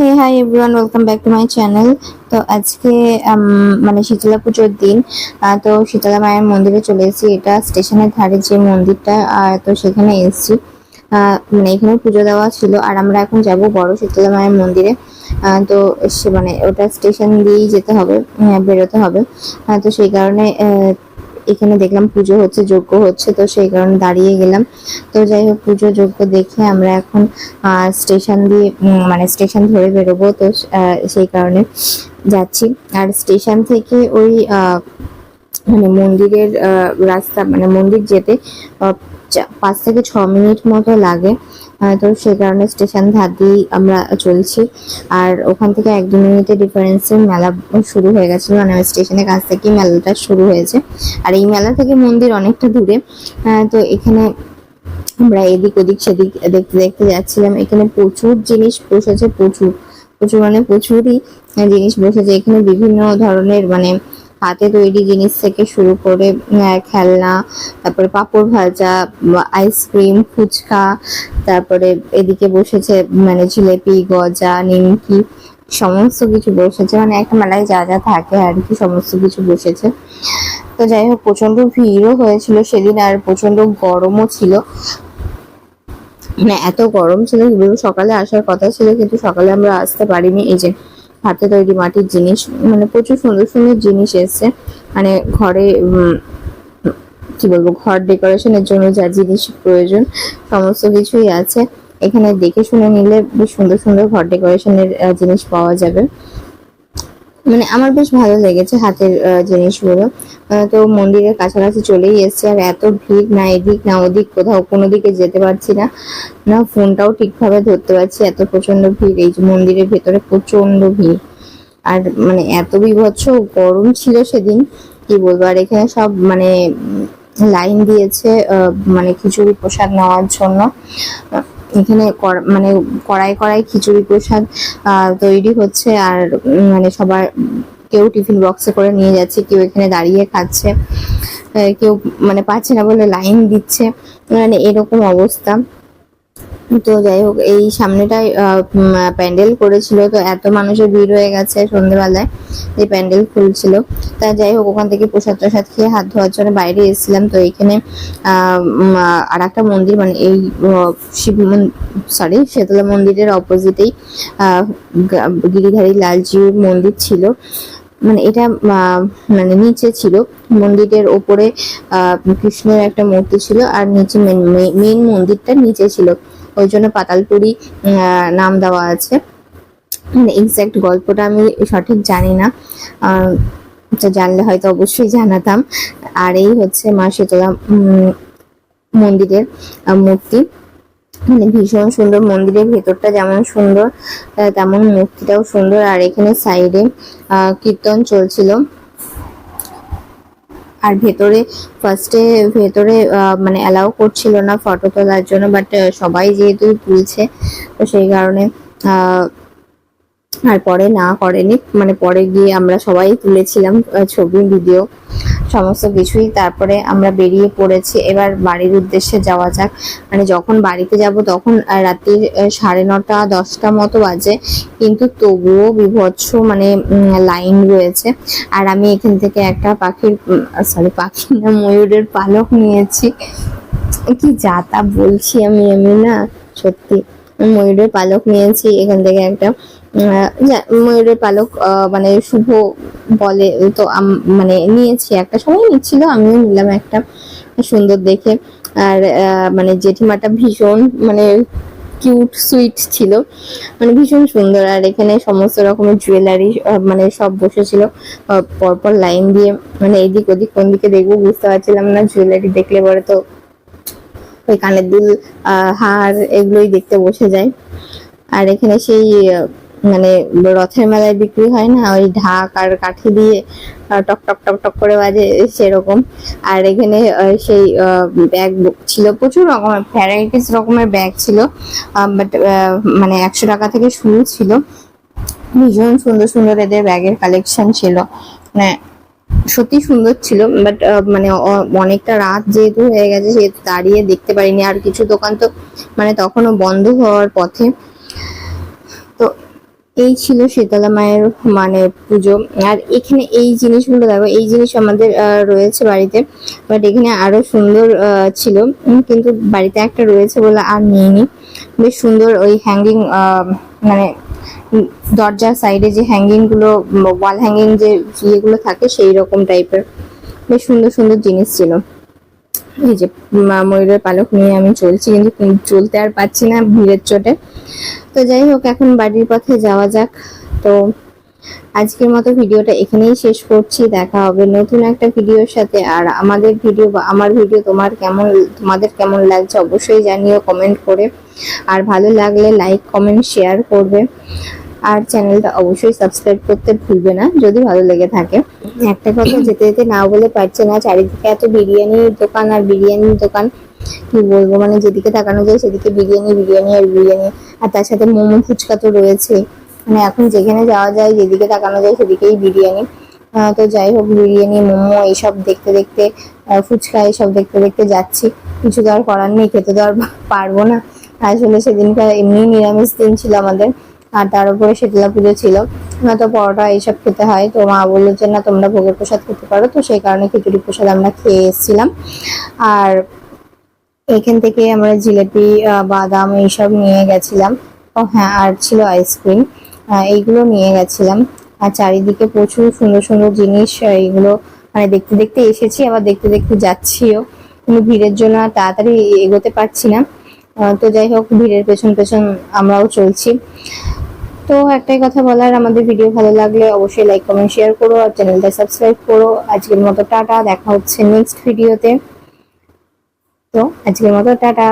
Hey hi everyone welcome back to my channel তো আজকে মানে শীতলা পুজোর দিন তো শীতলা মায়ের মন্দিরে চলে এসেছি। এটা স্টেশনের ধারে যে মন্দিরটা তো সেখানে এসেছি। মানে এখানে পুজো দেওয়া ছিল। আর আমরা এখন যাব বড় শীতলা মায়ের মন্দিরে। তো সে মানে ওটা স্টেশন দিয়েই যেতে হবে বেরোতে হবে। তো সেই কারণে এখানে দেখলাম পুজো হচ্ছে, যজ্ঞ হচ্ছে, তো সেই কারণে দাঁড়িয়ে গেলাম। তো যাই হোক, পুজো, যজ্ঞ দেখে আমরা এখন স্টেশন দিয়ে মানে স্টেশন ধরে বেরোবো। তো সেই কারণে যাচ্ছি। আর স্টেশন থেকে ওই মানে মন্দিরের রাস্তা মানে মন্দির যেতে পাঁচ থেকে ছ মিনিট মতো লাগে। তো সেই কারণে স্টেশন ধার দিয়েই আমরা চলছি। আর ওখান থেকে এক দু মিনিটের ডিফারেন্সে মেলা শুরু হয়ে গেছিল। মানে স্টেশনের কাছ থেকেই মেলাটা শুরু হয়েছে। আর এই মেলা থেকে মন্দির অনেকটা দূরে। তো এখানে আমরা এদিক ওদিক সেদিক দেখতে দেখতে যাচ্ছিলাম। এখানে প্রচুর জিনিস বসেছে, প্রচুর। প্রচুর মানে প্রচুরই জিনিস বসেছে। এখানে বিভিন্ন ধরনের মানে হাতে তৈরি জিনিস থেকে শুরু করে খেলনা, তারপরে পাঁপড় ভাজা আইসক্রিম ফুচকা, তারপরে এদিকে বসেছে মানে জিলেপি, গজা, নিমকি, সমস্ত কিছু বসেছে। মানে একটা মেলায় যা যা থাকে আর কি, সমস্ত কিছু বসেছে। তো যাই হোক প্রচণ্ড ভিড়ও হয়েছিল সেদিন আর প্রচণ্ড গরমও ছিল। মানে এত গরম ছিল সকালে আসার কথা ছিল, কিন্তু সকালে আমরা আসতে পারিনি। এই যে হাতে তৈরি মাটির জিনিস মানে প্রচুর সুন্দর সুন্দর জিনিস এসছে। মানে ঘরে কি বলব, ঘর ডেকোরেশনের জন্য যা জিনিস প্রয়োজন, সমস্ত কিছুই আছে। এখানে দেখে শুনে নিলে বেশ সুন্দর সুন্দর ঘর ডেকোরেশনের জিনিস পাওয়া যাবে। মানে আমার বেশ ভালো লেগেছে হাতের জিনিসগুলো। তো মন্দিরের কাছাকাছি চলেই এসেছে আর এত ভিড়, না এদিক না ওদিক, কোথাও কোনো দিকে যেতে পারছি না। না, ফোনটাও ঠিকভাবে ধরতে পারছি, এত প্রচণ্ড ভিড়। এই মন্দিরের ভেতরে প্রচণ্ড ভিড়। আর মানে এত বিভৎস গরম ছিল সেদিন, কি বলব? আর এখানে সব মানে লাইন দিয়েছে মানে খিচুড়ি প্রসাদ নেওয়ার জন্য। এখানে মানে কড়াই কড়াই খিচুড়ি প্রসাদ তৈরি হচ্ছে আর মানে সবার, কেউ টিফিন বক্সে করে নিয়ে যাচ্ছে, কেউ এখানে দাঁড়িয়ে খাচ্ছে কেউ মানে পাচ্ছে না বলে লাইন দিচ্ছে মানে এরকম অবস্থা। তো যাই হোক, এই সামনেটায় প্যান্ডেল করেছিল, তো এত মানুষের ভিড় হয়ে গেছে সন্ধ্যেবেলায় এই প্যান্ডেল খুলছিল। তা যাই হোক, ওখান থেকে প্রসাদ টসাদ খেয়ে হাত ধোয়ার জন্য বাইরে এসেছিলাম, তো এখানে আর একটা মন্দির মানে এই শিব সরি শীতলা মন্দিরের অপোজিটেই গিরিধারী লালজির মন্দির ছিল। মানে এটা মানে নিচে ছিল। মন্দিরের ওপরে কৃষ্ণের একটা মূর্তি ছিল, আর নিচে মেন মন্দিরটা নিচে ছিল। ওই জন্য পাতালপুরি নাম দেওয়া আছে। এক্সাক্ট গল্পটা আমি সঠিক জানি না। তো জানলে হয়তো অবশ্যই জানাতাম। আর এই হচ্ছে মা শীতলা মন্দিরের মূর্তি। মানে ভীষণ সুন্দর মন্দিরের ভেতরটা যেমন সুন্দর তেমন মূর্তিটাও সুন্দর। আর এখানে সাইডে কীর্তন চলছিল। আর ভেতরে ফার্স্টে ভেতরে মানে অ্যালাউ করছিল না ফটো তোলার জন্য বাট সবাই যেহেতু তুলছে, তো সেই কারণে আর পরে না করেনি। মানে পরে গিয়ে আমরা সবাই তুলেছিলাম ছবি, ভিডিও, সমস্ত কিছুই। তারপরে আমরা বেরিয়ে পড়েছি। এবার বাড়ির উদ্দেশ্যে যাওয়া যাক। মানে যখন বাড়িতে যাব তখন রাত্রির সাড়ে নটা, দশটা মতো বাজে। কিন্তু তবুও বিভৎস মানে লাইন রয়েছে। আর আমি এখান থেকে একটা পাখির সরি পাখি না, ময়ূরের পালক নিয়েছি। কি যা তা বলছি আমি আমি না, সত্যি। ময়ূরের পালক নিয়েছি, এখান থেকে একটা ময়ূরের পালক মানে শুভ বলে তো মানে নিয়েছি একটা সময় নিচ্ছিল, আমিও নিলাম একটা সুন্দর দেখে। আর মানে জেঠিমাটা ভীষণ মানে কিউট সুইট ছিল মানে ভীষণ সুন্দর। আর এখানে সমস্ত রকমের জুয়েলারি মানে সব বসেছিল। পরপর লাইন দিয়ে মানে এদিক ওদিক, কোন দিকে দেখব বুঝতে পারছিলাম না জুয়েলারি দেখলে পরে তো ওই কানের দুল হার, এগুলোই দেখতে বসে যায়। আর এখানে সেই মানে রথের মেলায় বিক্রি হয় না, ওই ঢাক আর কাঠি দিয়ে টক টক টক টক করে বাজে সেরকম। আর এখানে সেই ব্যাগ ছিল প্রচুর রকমের ভ্যারাইটিস রকমের ব্যাগ ছিল বাট মানে একশো টাকা থেকে শুরু ছিল। ভীষণ সুন্দর সুন্দর এদের ব্যাগের কালেকশন ছিল। মানে সত্যি সুন্দর ছিল বাট মানে অনেকটা রাত যেহেতু হয়ে গেছে, সেহেতু দাঁড়িয়ে দেখতে পারিনি। আর কিছু দোকান তো মানে তখনও বন্ধ হওয়ার পথে। এই ছিল শীতলা মায়ের মানে পুজো। আর এখানে এই জিনিসগুলো দেখো, এই জিনিস আমাদের রয়েছে বাড়িতে। বাট এখানে আরও সুন্দর ছিল। কিন্তু বাড়িতে একটা রয়েছে বলে আর নিইনি। বেশ সুন্দর ওই হ্যাঙ্গিং মানে দরজার সাইডে যে হ্যাঙ্গিংগুলো ওয়াল হ্যাঙ্গিং যে ইয়েগুলো থাকে, সেই রকম টাইপের বেশ সুন্দর সুন্দর জিনিস ছিল। এই যে ময়ূরের পালক নিয়ে আমি চলছি, কিন্তু চলতে আর পাচ্ছি না ভিড়ের চোটে। তো যাই হোক, এখন বাড়ির পথে যাওয়া যাক। তো আজকের মতো ভিডিওটা এখানেই শেষ করছি। দেখা হবে নতুন একটা ভিডিওর সাথে। আর আমাদের ভিডিও বা আমার ভিডিও তোমার কেমন, তোমাদের কেমন লাগছে অবশ্যই জানিও কমেন্ট করে। আর ভালো লাগলে লাইক, কমেন্ট, শেয়ার করবে। আর চ্যানেলটা অবশ্যই সাবস্ক্রাইব করতে ভুলবে না, যদি ভালো লেগে থাকে। একটা কথা যেতে যেতে না বলে পারছে না, চারিদিকে এত বিরিয়ানির দোকান আর বিরিয়ানির দোকান, কি বলব? মানে যেদিকে তাকানো যায় সেদিকে বিরিয়ানি বিরিয়ানি আর বিরিয়ানি। আর তার সাথে মোমো ফুচকা তো রয়েছে। মানে এখন যেখানে যাওয়া যায়, যেদিকে তাকানো যায় সেদিকেই বিরিয়ানি। তো যাই হোক, বিরিয়ানি, মোমো এইসব দেখতে দেখতে ফুচকা এইসব দেখতে দেখতে যাচ্ছি। কিছু তো আর করার নেই, খেতে তো আর পারব না। আসলে সেদিনকার এমনি নিরামিষ দিন ছিল আমাদের। আর তার উপরে শীতলা পুজো ছিল। না তো পরোটা এইসব খেতে হয়। তো মা বলল যে, না, তোমরা ভোগের প্রসাদ খেতে পারো। তো সেই কারণে খিচুড়ি প্রসাদ আমরা খেয়ে এসেছিলাম। আর এখান থেকে আমরা জিলেপি বাদাম এইসব নিয়ে গেছিলাম। ও হ্যাঁ আর ছিল আইসক্রিম এইগুলো নিয়ে গেছিলাম। আর চারিদিকে প্রচুর সুন্দর সুন্দর জিনিস এইগুলো মানে দেখতে দেখতে এসেছি, আবার দেখতে দেখতে যাচ্ছিও। কিন্তু ভিড়ের জন্য আর তাড়াতাড়ি এগোতে পারছি না। তো যাই হোক, ভিড়ের পেছন পেছন আমরাও চলছি। তো একটাই কথা বলার, আমাদের ভিডিও ভালো লাগলে অবশ্যই লাইক কমেন্ট শেয়ার করো আর চ্যানেলটা সাবস্ক্রাইব করো। আজকের মতো টাটা, দেখা হচ্ছে নেক্সট ভিডিওতে তো আজকের মতো টাটা।